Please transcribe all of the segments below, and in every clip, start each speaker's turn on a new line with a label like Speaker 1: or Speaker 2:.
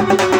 Speaker 1: Thank you.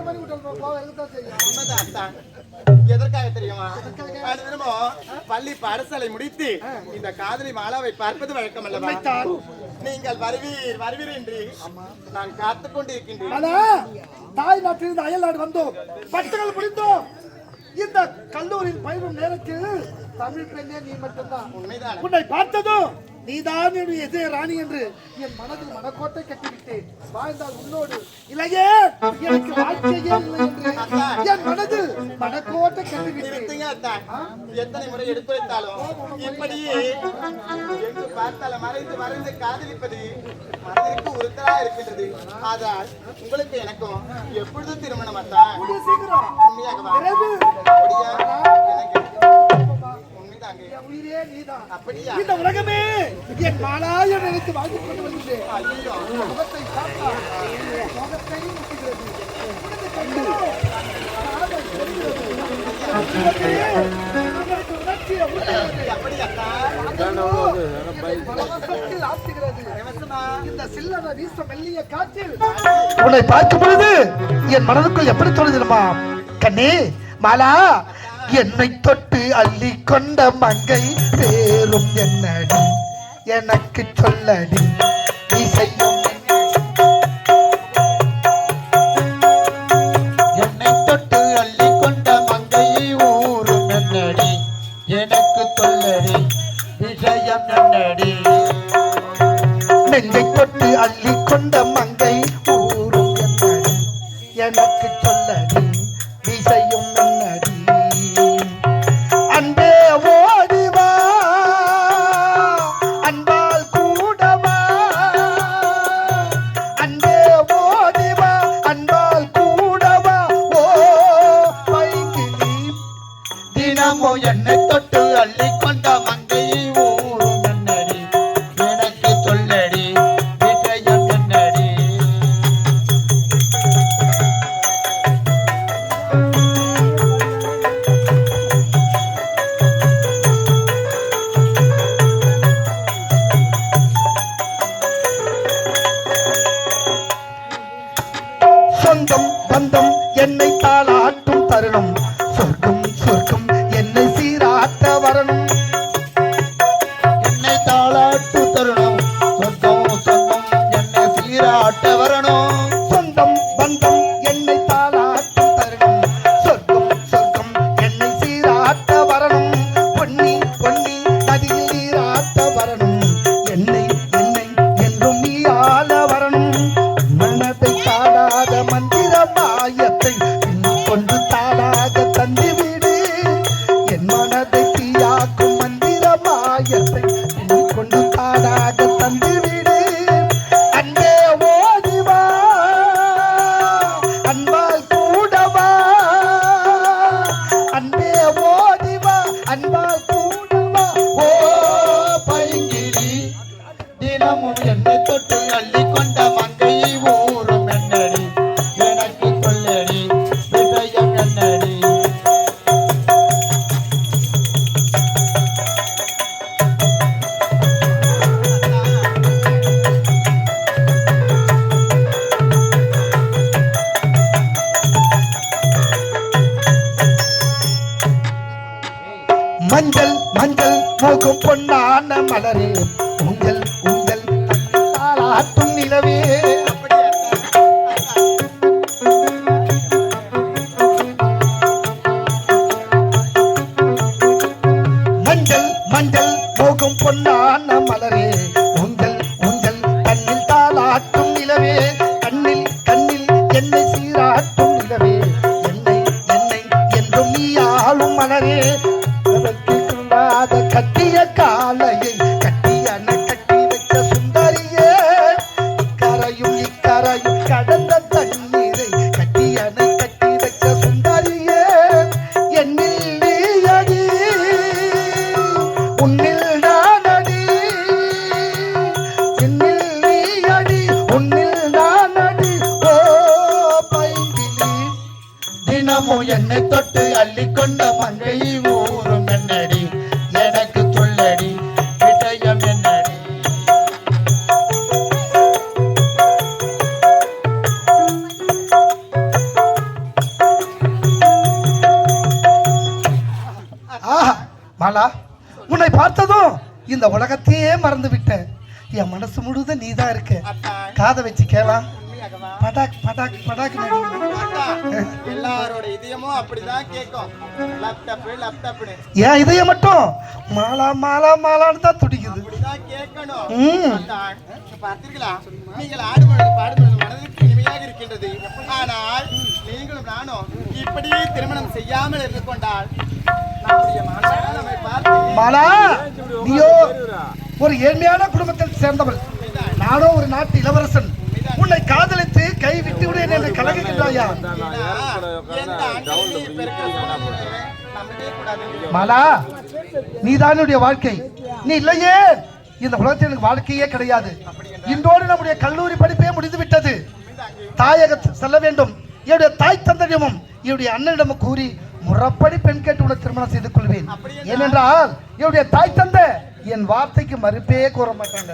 Speaker 2: மணி விட்டு போக இருக்கத்தான் செய்யும்
Speaker 1: உண்மைதான் அத்தா? எதற்காக தெரியுமா? அது பள்ளி பாடசாலை முடித்து இந்த காதலி மாலாவை பார்ப்பது வழக்கம் அல்லவா. நீங்கள் வருவீர் வருவீர் என்று நான் காத்துக் கொண்டிருக்கின்றேன்
Speaker 2: தாய் நாட்டிலிருந்து அயல் நாடு வந்தோம். பட்டுகள் முடிந்தோம் இந்த கல்லூரியில் பயிரும் நேரத்தில் தமிழ் பெண்ணே நீ மட்டும்தான்.
Speaker 1: உண்மைதான்.
Speaker 2: உன்னை பார்த்ததும் நீதான் என்னுடைய ராணி என்று என் மனதில் மனக்கோட்டை கட்டிவிட்டேன். வாழ்ந்தால் உன்னோடு இல்லையே எனக்கு வாழ்க்கையே இல்லை என்று என் மனதில்
Speaker 1: மனக்கோட்டை கட்டிவிட்டேன். எத்தனை முறை எடுத்துரைத்தாலும் இப்படியே பார்த்தால மறைந்து மறைந்து காதலிப்பது மனதிற்கு உறுத்தலா இருக்கின்றது. ஆதால் உங்களுக்கு எனக்கும் எப்பொழுதும் திருமணம் அத்தான் உண்மையாகவா? எனக்கு
Speaker 2: இந்த உலகமே என் மாலாய நினைத்து வாழ்ந்து கொண்டு
Speaker 1: வந்தது
Speaker 2: முகத்தை முகத்தை
Speaker 3: உன்னை பார்க்கும் பொழுது என் மனதுக்குள் எப்படி தோணுதுமா கண்ணே மாலா என்னை தொட்டு அள்ளி கொண்ட மங்கை பேரும் என்னடி? எனக்கு சொல்லடி நீ
Speaker 4: என்னை தொட்டு
Speaker 3: அள்ளிக்கொண்ட மங்கை ஊரும் என்னடி? எனக்கு துள்ளடி விடயம் என்னடி? மாலா உன்னை பார்த்ததும் இந்த உலகத்தையே மறந்து விட்டேன். என் மனசு முழுதும் நீதான் இருக்க. காதை வச்சு
Speaker 1: கேளான்
Speaker 3: ஏன் இதயம் மட்டும்? மாலா மாலா மாலான்னு தான் துடிக்குது.
Speaker 1: நானும் இப்படியே திருமணம் செய்யாமல் இருந்து கொண்டால்
Speaker 3: ஒரு ஏழ்மையான குடும்பத்தில் சேர்ந்தவள். நானோ ஒரு நாட்டு இளவரசன். உன்னை காதலித்து கை விட்டு விடுவேன் என்று
Speaker 1: கலகுகின்றாயா
Speaker 3: மாலா நீதான் என்னுடைய வாழ்க்கை. நீ இல்லையே. இந்த உலகத்தில் எனக்கு வாழ்க்கையே கிடையாது. இன்றோடு நம்முடைய கல்லூரி படிப்பே முடிந்து விட்டது தாயக செல்ல வேண்டும். என்னுடைய தாய் தந்தையமும் என்னுடைய அண்ணனிடமும் கூறி முறப்படி பெண் கேட்டு உள்ள திருமணம் செய்து கொள்வேன். ஏனென்றால் என்னுடைய தாய் தந்தை என் வார்த்தைக்கு மறுப்பே கூற மாட்டாங்க.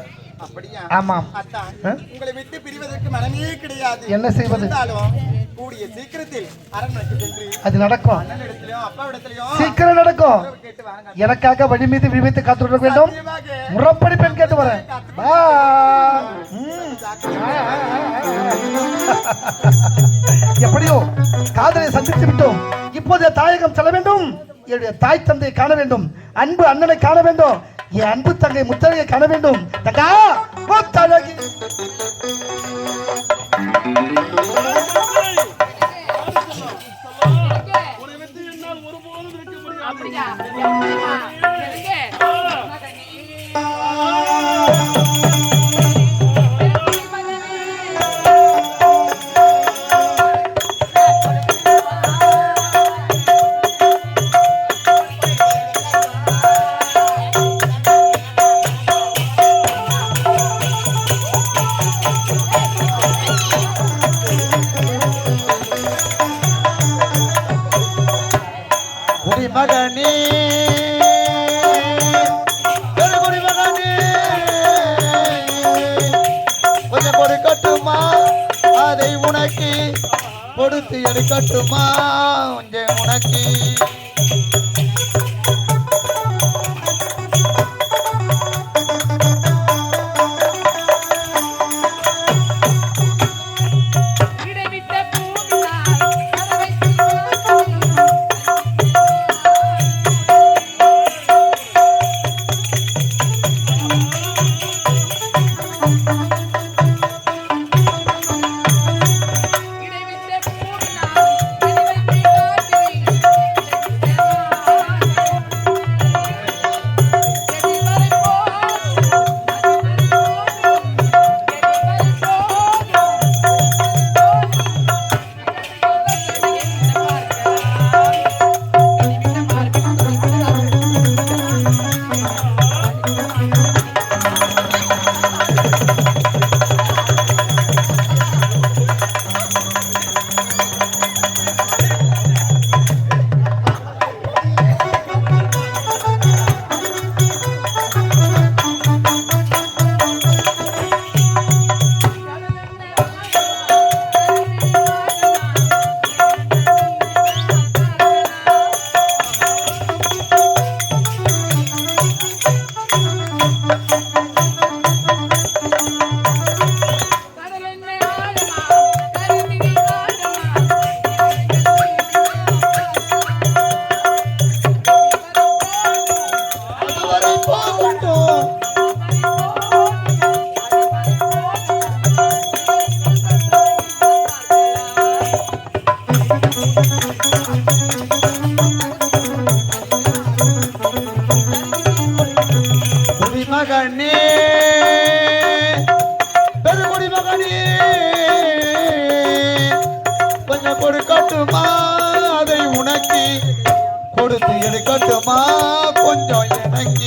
Speaker 3: ஆமாம்?
Speaker 1: உங்களை விட்டு பிரிவதற்கு மனமே கிடையாது.
Speaker 3: என்ன செய்வது?
Speaker 1: கூடிய சீக்கிரத்தில் அரண்மனைக்கு சென்று
Speaker 3: அது நடக்கும். சீக்கிரம் நடக்கும். எனக்காக வழி மீது விழித்து காத்து வேண்டும். முறப்படி பெண் கேட்டு வரேன். எப்படியோ காதலை சந்தித்து விட்டோம். இப்போது தாயகம் செல்ல வேண்டும். என்னுடைய தாய் தந்தையை காண வேண்டும். அன்பு அண்ணனை காண வேண்டும். என் அன்பு தங்கை முத்தழகை காண வேண்டும். தங்கா முத்தழகி.
Speaker 5: அப்படியா? எனக்கு
Speaker 6: குடிமகனே பெரு கொஞ்சம் கொடுக்கட்டுமா அதை உனக்கு கொடுத்து எடுக்கட்டுமா கொஞ்சம் உனக்கு.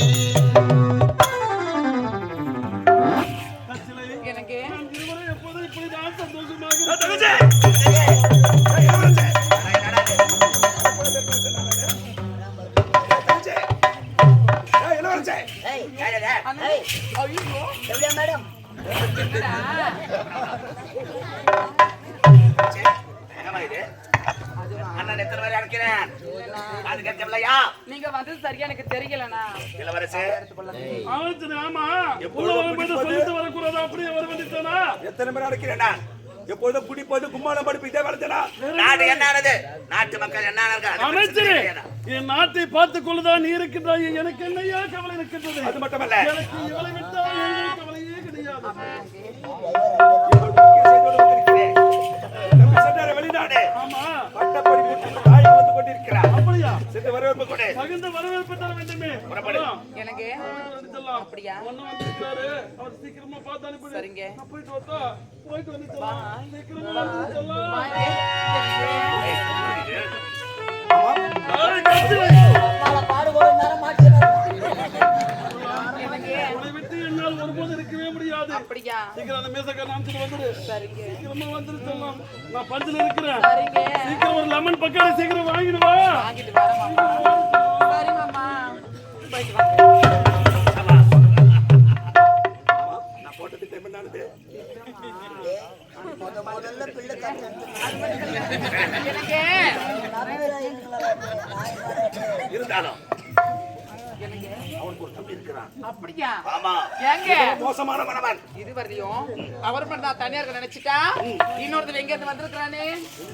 Speaker 6: எனக்கு
Speaker 5: எனக்கு
Speaker 7: எத்தனை பேர்
Speaker 8: அடைக்கிறேன் நான். எப்போதும் குடிப்பது கும்மாளம் படிப்பு இதே வேலைதானா
Speaker 7: நாடு என்ன? ஆனது நாட்டு மக்கள் என்ன ஆனார்கள்
Speaker 9: அமைச்சரே என் நாட்டை பார்த்துக் கொள்ளுதான் நீ இருக்கின்றாய்? எனக்கு என்னையா கவலை இருக்கின்றது?
Speaker 8: அது மட்டுமல்ல
Speaker 9: எனக்கு இவளை விட்டால் எங்களுக்கு கவலையே கிடையாது.
Speaker 10: சென்று வரவேற்பு கொடு
Speaker 9: தகுந்த வரவேற்பு தர வேண்டுமே
Speaker 5: புறப்படு.
Speaker 6: எனக்கு
Speaker 9: வந்துடலாம்.
Speaker 6: அப்படியா?
Speaker 9: ஒண்ணு வந்திருக்காரு. அவர் சீக்கிரமா பார்த்து அனுப்பிடு.
Speaker 6: சரிங்க.
Speaker 9: நான் போயிட்டு வரட்டா? போயிட்டு வந்துடலாம். சீக்கிரமா வந்துடலாம்.
Speaker 6: வாங்க.
Speaker 9: ஏய், கத்திரை.
Speaker 6: எனக்கு
Speaker 9: என்னால் ஒருபோதும் இருக்கவே முடியாது.
Speaker 6: அப்படியா?
Speaker 9: சீக்கிரம் அந்த மேசக்காரன் அனுப்பிச்சிட்டு வந்துடு
Speaker 6: சரிங்க.
Speaker 9: சீக்கிரமா வந்துரு செல்லம். நான் பஞ்சில இருக்கிறேன்.
Speaker 6: சரிங்க.
Speaker 9: சீக்கிரம் ஒரு லெமன் பக்காளி சீக்கிரம் வாங்கிட்டு வா.
Speaker 6: வாங்கிட்டு வரேன் மாமா. சரி மாமா. போயிட்டு வாங்க
Speaker 10: என்னது
Speaker 6: எனக்கு
Speaker 5: இருந்தாலும் அவனுக்கு ஒரு தம்பி இருக்கிறான்.
Speaker 6: அப்படியா?
Speaker 5: ஆமா.
Speaker 6: ஏங்க?
Speaker 5: மோசமான மனவன்.
Speaker 6: இது வரலையும் அவர் மட்டும் நான் தனியா இருக்க நினைச்சிட்டா? இன்னொருத்தர் எங்க இருந்து வந்திருக்கானே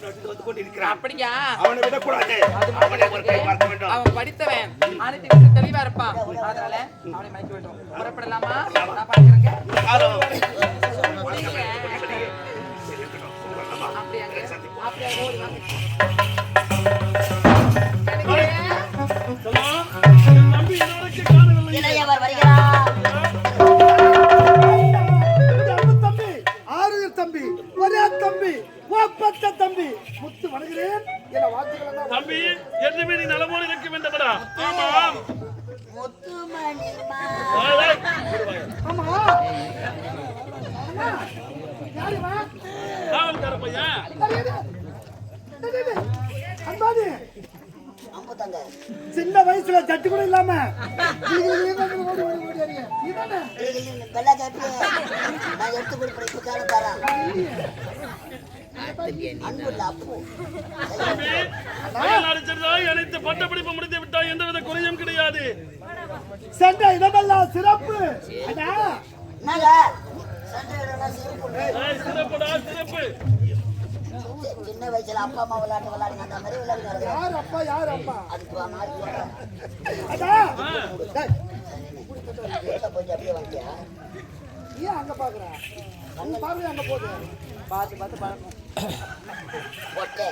Speaker 5: நடந்து வந்து கொண்டு இருக்கிறான்
Speaker 6: அப்படியா?
Speaker 5: அவனை விடக்கூடாது. அவனை ஒரு கை பார்க்க வேண்டும்.
Speaker 6: அவன் படித்தவன். அனைத்து விஷயம் தெளிவா இருப்பான். அதனால அவனை மயக்க வேண்டும். புறப்படலாமா நான் நீங்க. அப்படியாங்க. அப்படியா ஓடி வாங்க
Speaker 2: ஒரே தம்பி ஓப்பத்த தம்பி. முத்து வணங்குகிறேன். என
Speaker 9: தம்பி என்றுமே நீ நலமோடு இருக்க வேண்டுமடா ஆமாம். ஏய்,
Speaker 2: ஆமா. யாருமா?
Speaker 9: பையன்?
Speaker 2: சின்ன வயசுல சட்டு கூட இல்லாம. வரீங்க. நீதானே?
Speaker 11: நான் எடுத்து கொடுக்குறேன் இப்ப காலம்
Speaker 9: சென்றாய் அனைத்து பட்டப்படிப்பு முடித்து விட்டாய் எந்தவித குறையும் கிடையாது
Speaker 2: சென்ற இடமெல்லாம் சிறப்பு.
Speaker 9: சிறப்புடா சிறப்பு.
Speaker 11: சின்ன வயசுல அப்பா அம்மா விளையாட்டு விளையாடுங்க அந்த மாதிரி விளையாடி நடக்குது
Speaker 2: யார் அப்பா யார் அப்பா
Speaker 11: அதுக்கு
Speaker 2: ஏன் அங்க பாக்குற? உன் பார்வை அங்க போகுது.
Speaker 6: பார்த்து பார்த்து பழக்கம்.
Speaker 11: போட்டு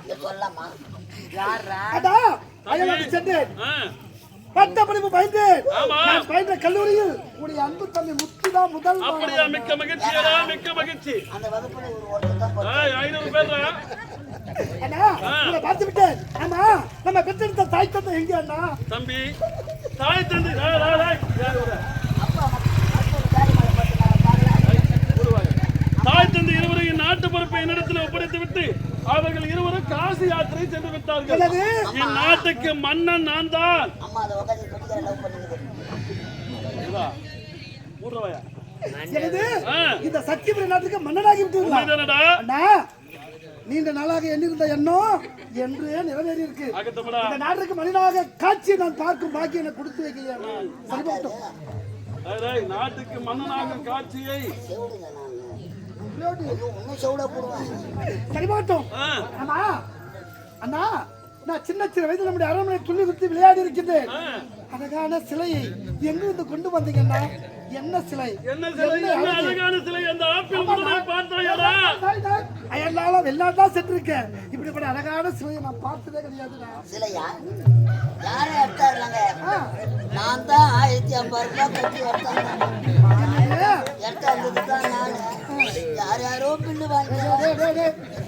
Speaker 11: இங்க சொல்லலாமா
Speaker 6: யாரா
Speaker 2: அண்ணா அயலாக்கு சென்றேன்.
Speaker 9: ஆ,
Speaker 2: பட்ட படிப்பு பயந்தேன்.
Speaker 9: ஆமா.
Speaker 2: நான் பயின்ற கல்லூரியில் உடைய அன்பு தம்பி முத்துதான் முதல்
Speaker 9: அப்படியா
Speaker 2: மாணவன்.
Speaker 9: மிக்க மகிழ்ச்சி.
Speaker 11: அந்த வகுப்புல ஒரு ஒருத்தர்
Speaker 9: ஐநூறு பேர்டா
Speaker 2: அண்ணா பார்த்து விட்டேன். ஆமா நம்ம பெற்றெடுத்த தாய் தந்தை எங்க அண்ணா?
Speaker 9: தம்பி. தாய் தந்தை? தாய் தந்தை இருவரையும் நாட்டு பொறுப்பை என்னிடத்தில் ஒப்படைத்து விட்டு அவர்கள் இருவரும் காசி யாத்திரை சென்று விட்டார்கள்? என் நாட்டுக்கு மன்னன் நான் தான்.
Speaker 2: இந்த சக்திபுரி நாட்டுக்கு மன்னனாகி விட்டீங்களா நீண்ட நாளாக எண்ணிருந்த எண்ணம் என்றே நிறைவேறி இருக்கு இந்த நாட்டுக்கு மனிதனாக காட்சியை நான் பார்க்கும் பாக்கியம் எனக்கு கொடுத்து
Speaker 9: டேய், நாட்டுக்கு மன்னனாக காட்சியை.
Speaker 11: செவிடுங்க நான்
Speaker 2: இப்படியோடு.
Speaker 11: இன்னும் செவிட போடுவேன்
Speaker 2: சரி போகட்டும்
Speaker 9: ஆ,
Speaker 2: அண்ணா அண்ணா நான் சின்ன சின்ன வயதில் நம்முடைய அரண்மனை துள்ளி குத்தி விளையாடி இருக்கின்றேன். அழகான சிலையை எங்கிருந்து கொண்டு வந்தீங்கன்னா என்ன சிலை
Speaker 9: என்ன சிலை என்ன அழகான சிலை அந்த ஆப்பிள் முதலை பார்த்தாயடா
Speaker 2: வெளிநாட்டா சென்றிருக்கேன் இப்படிப்பட்ட அழகான சிலையை நான் பார்த்ததே கிடையாதுடா
Speaker 11: சிலையா யாரும் எடுத்தாருலாங்க நான் தான் ஆயிரத்தி ஐம்பது ரூபாய் கட்டி எடுத்தாங்க எடுத்தாந்தது தான் நான். யார் யாரோ பில்லு வாங்கி.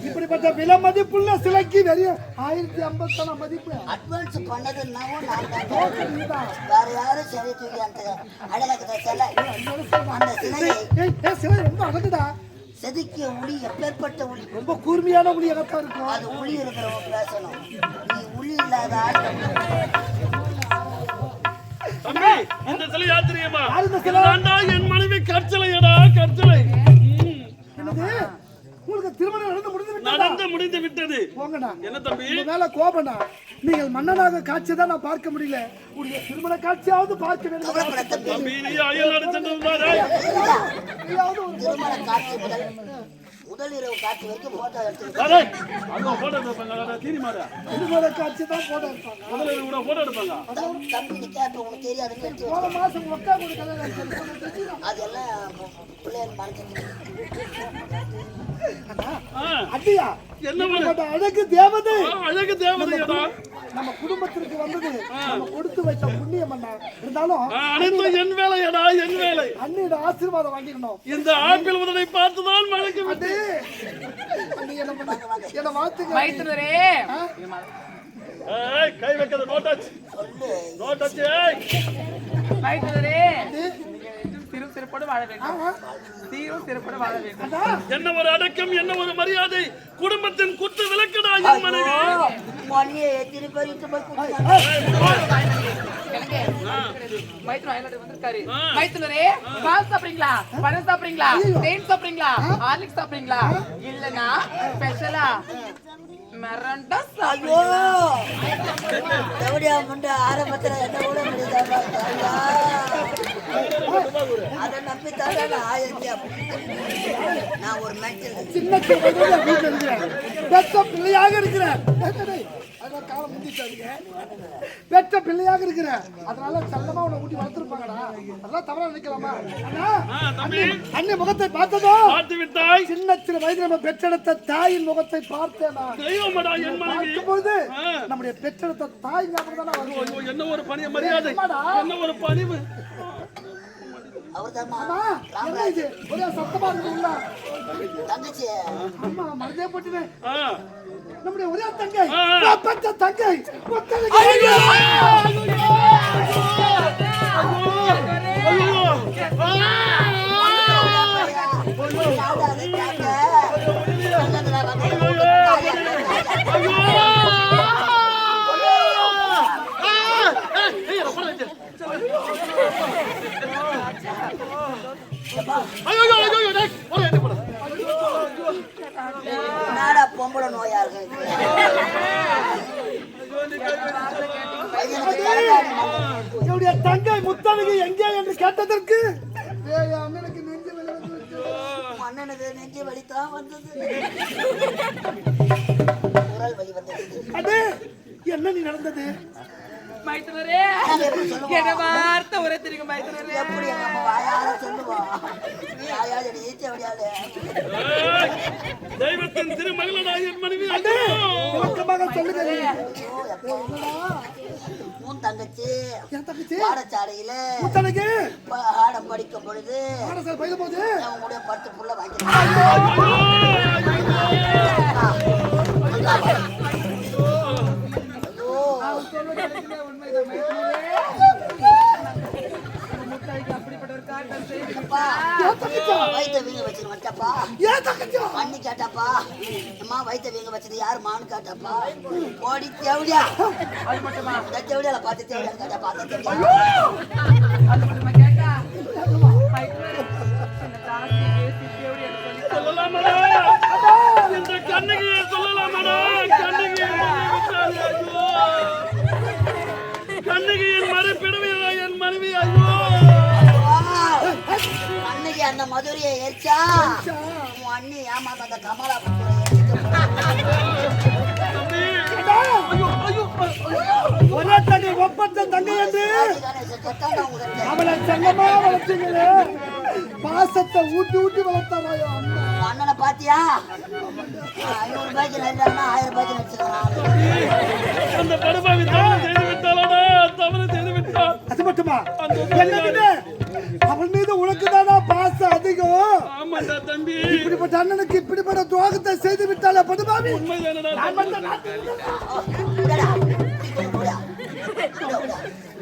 Speaker 2: இப்படிப்பட்ட விலை மதிப்புள்ள சிலைக்கு வெறிய ஆயிரத்தி ஐம்பத்தான மதிப்பு.
Speaker 11: அட்வான்ஸ் பண்ணது என்னவோ நான் தான். வேற யாரும் சரி தூக்கி அந்த சிலை. அந்த
Speaker 2: சிலை ரொம்ப
Speaker 11: செதுக்கிய உளி எப்பேற்பட்ட உளி?
Speaker 2: ரொம்ப கூர்மையான ஒளி எனக்கா இருக்கும்.
Speaker 11: அது உளி இருக்கிறவங்க பேசணும். நீ உளி இல்லாத ஆள்
Speaker 9: தம்பி இந்த சிலை யாத்திரியமா என் மனைவி கற்சலையடா கற்சலை.
Speaker 2: உங்களுக்கு திருமணம் நடந்து முடிந்து விட்டதா?
Speaker 9: நடந்து முடிந்து விட்டது.
Speaker 2: போங்கண்ணா.
Speaker 9: என்ன தம்பி?
Speaker 2: உங்க மேல கோபண்ணா நீங்கள் மன்னனாக காட்சி தான் நான் பார்க்க முடியல. உடைய திருமண காட்சியாவது பார்க்க வேண்டும்.
Speaker 9: தம்பி நீ அயல்நாடு
Speaker 2: ஒரு
Speaker 11: திருமண காட்சி முதல். முதல் இரவு காட்சி வரைக்கும் போட்டோ எடுத்து
Speaker 9: டேய், அங்க போட்டோ எடுப்பாங்க தீனி மாறா.
Speaker 2: திருமண காட்சி தான் போட இருப்பாங்க
Speaker 9: முதல்ல கூட போட்டோ எடுப்பாங்க.
Speaker 11: தம்பி நீ கேட்ப உனக்கு தெரியாதுன்னு எடுத்து
Speaker 2: போன. மாசம் ஒக்கா கூட?
Speaker 11: அதெல்லாம் பிள்ளைகள் மனசுக்கு
Speaker 2: அடியா
Speaker 9: என்ன
Speaker 2: அழகு தேவதை.
Speaker 9: அழகு தேவதையடா
Speaker 2: நம்ம குடும்பத்திற்கு வந்தது நம்ம கொடுத்து வைத்த புண்ணியம் இருந்தாலும்
Speaker 9: அனைத்தும் என் வேலையடா என் வேலை.
Speaker 2: அண்ணியோட ஆசீர்வாதம் வாங்கிக்கணும்.
Speaker 9: இந்த ஆப்பிள் முதலை பார்த்துதான் மழைக்கு விட்டு
Speaker 2: அண்ணி என்ன
Speaker 6: மைத்துனரே.
Speaker 9: ஏய், கை வைக்கிறது நோட்டாச்சு. நோட்டாச்சு ஏய்.
Speaker 6: சிறப்போடு வாழ வேண்டும். சீரும் சிறப்போடு வாழ வேண்டும்.
Speaker 9: என்ன ஒரு அடக்கம் என்ன ஒரு மரியாதை? குடும்பத்தின் குத்து விளக்கடா என் மனைவி.
Speaker 11: மணியை
Speaker 6: வந்திருக்காரு. பால் சாப்பிடுறீங்களா? பழம் சாப்பிடுறீங்களா? தேன் சாப்பிடுறீங்களா? ஹார்லிக்ஸ் சாப்பிடுறீங்களா? இல்லனா ஸ்பெஷலா மிரண்டா
Speaker 11: எப்படியா முண்ட ஆரம்பத்துல என்ன கூட முடியுதா அதை நம்பி தான் நான் ஆயிரத்தி நான் ஒரு மென்டல்
Speaker 2: சின்ன சின்ன வீட்டுல இருக்கிறேன். பிள்ளையாக இருக்கிறேன். அதான் காலம் முந்திட்டாருங்க பெற்ற பிள்ளையாக இருக்கிறேன். அதனால செல்லமா உன்னை ஊட்டி வளர்த்துருப்பாங்கடா. அதெல்லாம் தவறா நினைக்கலாமா? அண்ணா,
Speaker 9: ஆ, தம்பி.
Speaker 2: அண்ணி முகத்தை பார்த்ததோ?
Speaker 9: பார்த்து விட்டாய்.
Speaker 2: சின்ன சின்ன வயதில் நம்ம பெற்றெடுத்த தாயின் முகத்தை பார்த்தேன்? பார்க்கும்போது. நம்முடைய பெற்றெடுத்த தாய் ஞாபகம் தானே வருது?
Speaker 9: ஐயோ, என்ன ஒரு பணிய மரியாதை? என்ன ஒரு பணிவு?
Speaker 11: அவர்
Speaker 2: என்ன இது ஒரே சத்தமா இருக்குல்ல
Speaker 11: தங்கச்சி
Speaker 2: அம்மா மனதே போட்டுனேன்
Speaker 9: ஆ.
Speaker 2: நம்முடைய ஒரே தங்கை பெற்ற தங்கை
Speaker 9: ஐயோ!
Speaker 11: நாடா பொம்பளை நோயா இருக்கு.
Speaker 2: என்னுடைய தங்கை முத்தழகி எங்கே என்று கேட்டதற்கு அண்ணனுக்கு நெஞ்சு.
Speaker 11: அண்ணனுக்கு நெஞ்சு வலித்தான் வந்தது குரல் வலி வந்தது
Speaker 2: அடே என்ன நீ நடந்தது
Speaker 6: மைத்துனரே.
Speaker 11: நாங்க எப்படி சொல்லுவோம்?
Speaker 6: என்ன வார்த்தை உரை தெரியுங்க மைத்துனரே
Speaker 11: எப்படி நம்ம வாயால சொல்லுவோம் வாயால ஈச்ச வழியால
Speaker 9: தெய்வத்தின் திருமகளடா என் மனைவி ஐயோ!
Speaker 2: விளக்கமாக சொல்லுங்க நீ.
Speaker 11: உன் தங்கச்சி?
Speaker 2: தங்கச்சி
Speaker 11: பாடசாலையில பாடம் படிக்கும் பொழுது
Speaker 2: பயில போது?
Speaker 11: அவங்களுடைய பத்து புள்ள வாங்கி பண்ணி கேட்டாப்பா. அம்மா வயிற்ற வீங்க வச்சது யாரு மான்னு கேட்டாப்பா. ஓடி தேவடியா. இந்த தேவடியால பார்த்து தேவடியா கேட்டாப்பா அந்த தேவடியா.
Speaker 6: இந்த தாசி
Speaker 11: அந்த மதுரையை எரிச்சா உன் அண்ணி ஏமாத்த அந்த கமலா
Speaker 2: ஒரே தங்கை ஒப்பந்த தங்கை என்று அவளை செல்லமா வளர்த்தீங்களே. பாசத்தை ஊட்டி ஊட்டி வளர்த்தாராயோ அண்ணா
Speaker 11: அண்ணனை பாத்தியா? ஐநூறு ரூபாய்க்கு நடிச்சாங்கன்னா ஆயிரம் ரூபாய்க்கு நடிச்சுக்கிறான்
Speaker 9: அந்த படுபாவி தவறு செய்து விட்டாளடா தவறு செய்து விட்டாள்.
Speaker 2: அது மட்டுமா? என்னது அவன் மீது உனக்கு தானா
Speaker 9: தம்பி.
Speaker 2: இப்படிப்பட்ட அண்ணனுக்கு இப்படிப்பட்ட துரோகத்தை செய்து விட்டாலே
Speaker 9: உண்மைதானடா தம்பி?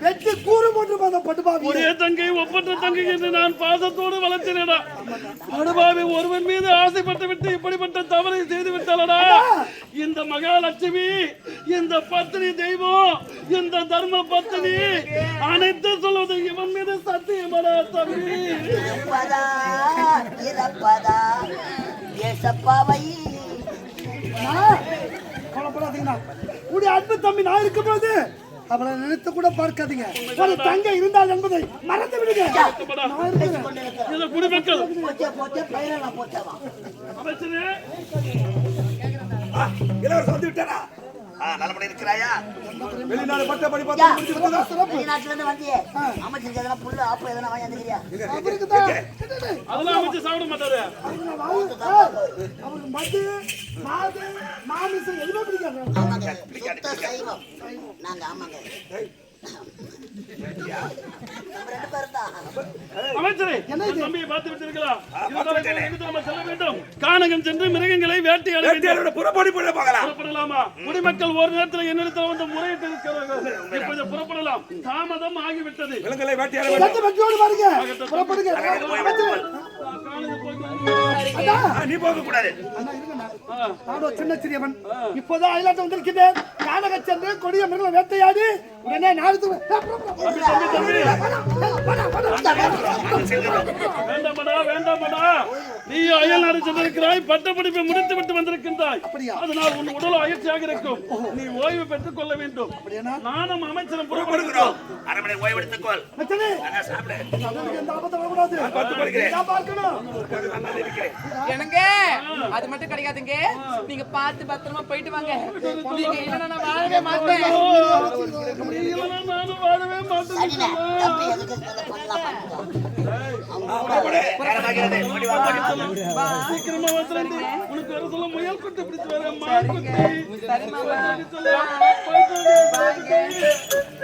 Speaker 2: வெற்றி கூறு போட்டு போத படுபாவி
Speaker 9: ஒரே தங்கை ஒப்பற்ற தங்கை என்று நான் பாசத்தோடு வளர்த்தினடா. படுபாவி ஒருவன் மீது ஆசைப்பட்டு விட்டு இப்படிப்பட்ட தவறை செய்து விட்டாளடா. இந்த மகாலட்சுமி இந்த பத்தினி தெய்வம் இந்த தர்ம பத்தினி அனைத்து சொல்வது இவன் மீது சத்தியமடா தம்பி.
Speaker 11: இறப்பதா ஏசப்பாவை.
Speaker 2: கவலைப்படாதீங்கண்ணா. உடைய அன்பு தம்பி நான் இருக்கும்போது அவளை நினைத்து கூட பார்க்காதீங்க. ஒரு தங்கை இருந்தால் என்பதை மறந்து விடுங்க.
Speaker 5: இளவரசர் வந்து விட்டாரா?
Speaker 12: ஆ, நல்லபடி இருக்கிறாயா?
Speaker 5: வெளிநாடு பட்ட படி
Speaker 11: யா,
Speaker 5: பார்த்து முடிச்சு விட்டதா?
Speaker 11: வெளிநாட்டுல இருந்து வந்தியே. அமைச்சருக்கு எதனா புல்லு ஆப்பு எதனா வாங்கி வந்துக்கிறியா
Speaker 2: அவருக்கு தான்.
Speaker 9: அதெல்லாம் அமைச்சு சாப்பிட மாட்டாரு.
Speaker 2: அவருக்கு மது மாது மாமிசம் எதுவுமே பிடிக்காது.
Speaker 11: ஆமாங்க. சுத்த
Speaker 3: சைவம். நாங்க ஆமாங்க. நம்ம ரெண்டு பேரும் தான்
Speaker 9: அமைச்சரே என் தம்பியை பார்த்து எங்கு நம்ம செல்ல வேண்டும்? கானகம் சென்று மிருகங்களை வேட்டையாட
Speaker 11: புறப்படி
Speaker 9: புறப்படலாமா? குடிமக்கள் ஒரு நேரத்தில் என்னிடத்தில் வந்து முறையிட்டு இருக்கிறார்கள். இப்போது புறப்படலாம். தாமதம் ஆகிவிட்டது.
Speaker 11: விலங்குகளை வேட்டையாட
Speaker 2: பாருங்க. புறப்படுங்க.
Speaker 11: ஆ, நீ போக கூடாது
Speaker 2: நானோ சின்ன சிறியவன். இப்போதான் அயலாட்டம் வந்திருக்கிறேன் கானக சென்று கொடிய மிருகம் வேட்டையாடி உடனே நாடு
Speaker 9: வேண்டாமடா வேண்டாமடா நீ அயல் நாடு சென்றிருக்கிறாய் பட்டப்படிப்பை முடித்து விட்டு வந்திருக்கின்றாய் அதனால் உன் உடல் அயற்சியாக இருக்கும். நீ ஓய்வு பெற்றுக் கொள்ள வேண்டும். நானும் அமைச்சரும் புறப்படுகிறோம்.
Speaker 5: சாப்பிடு.
Speaker 11: பார்த்து போகிறேன்
Speaker 6: என்னங்க? அது மட்டும் கிடைக்காதுங்க நீங்க பார்த்து பத்திரமா போயிட்டு வாங்க. நீங்க இல்லைன்னா வாழவே மாட்டேன்.
Speaker 9: வாழவே மாட்டேன் சீக்கிரமா வந்துருந்து உனக்கு வர சொல்ல முயல் குத்து பிடிச்சு வர மான் குத்து